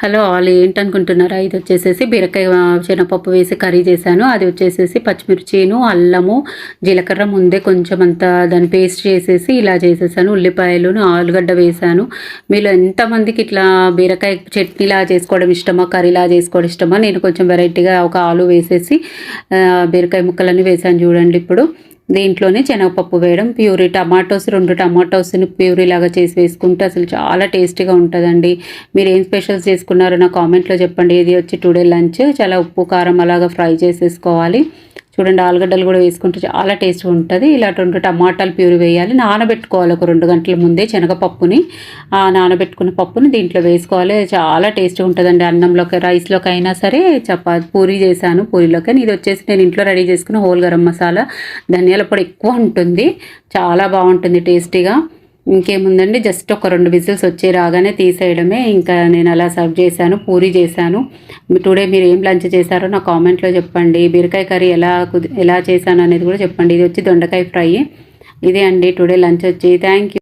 Hello all ఏంటనుకుంటున్నారా? ఇది వచ్చేసేసి బీరకాయ శనగపప్పు వేసి కర్రీ చేశాను. అది వచ్చేసేసి పచ్చిమిర్చిను అల్లము జీలకర్ర ముందే కొంచెం అంత దాన్ని పేస్ట్ చేసేసి ఇలా చేసేసాను. ఉల్లిపాయలును ఆలుగడ్డ వేసాను మీలో ఎంతమందికి ఇట్లా బీరకాయ చట్నీలా చేసుకోవడం ఇష్టమా కర్రీలా చేసుకోవడం ఇష్టమా? నేను కొంచెం వెరైటీగా ఒక ఆలు వేసేసి బీరకాయ ముక్కలన్నీ వేసాను చూడండి ఇప్పుడు. దీంట్లోనే శనగపప్పు వేయడం ప్యూరీ టమాటోస్ రెండు టమాటోస్ని ప్యూరీ లాగా చేసి వేసుకుంటే అసలు చాలా టేస్టీగా ఉంటుందండి. మీరు ఏం స్పెషల్స్ చేసుకున్నారో నా కామెంట్లో చెప్పండి. ఇది వచ్చి టుడే లంచ్. చాలా ఉప్పు కారం అలాగా ఫ్రై చేసేసుకోవాలి. చూడండి ఆలుగడ్డలు కూడా వేసుకుంటే చాలా టేస్ట్ ఉంటుంది. ఇలాంటి టమాటాలు ప్యూరి వేయాలి. నానబెట్టుకోవాలి ఒక రెండు గంటల ముందే శనగపప్పుని. ఆ నానబెట్టుకున్న పప్పుని దీంట్లో వేసుకోవాలి. చాలా టేస్ట్ ఉంటుందండి అన్నంలోకి రైస్లోకి అయినా సరే. చపాతి పూరి చేశాను పూరిలోకి. ఇది వచ్చేసి నేను ఇంట్లో రెడీ చేసుకున్న హోల్ గరం మసాలా. ధనియాల పొడి ఎక్కువ ఉంటుంది. చాలా బాగుంటుంది టేస్టీగా. ఇంకేముందండి? జస్ట్ ఒక రెండు విజిల్స్ వచ్చే రాగానే తీసేయడమే. ఇంకా నేను అలా సర్వ్ చేశాను పూరి చేశాను. టుడే మీరు ఏం లంచ్ చేశారో నా కామెంట్లో చెప్పండి. బీరకాయ కర్రీ ఎలా ఎలా చేశాను అనేది కూడా చెప్పండి. ఇది వచ్చి దొండకాయ ఫ్రై. ఇదే అండి టుడే లంచ్ వచ్చి. Thank you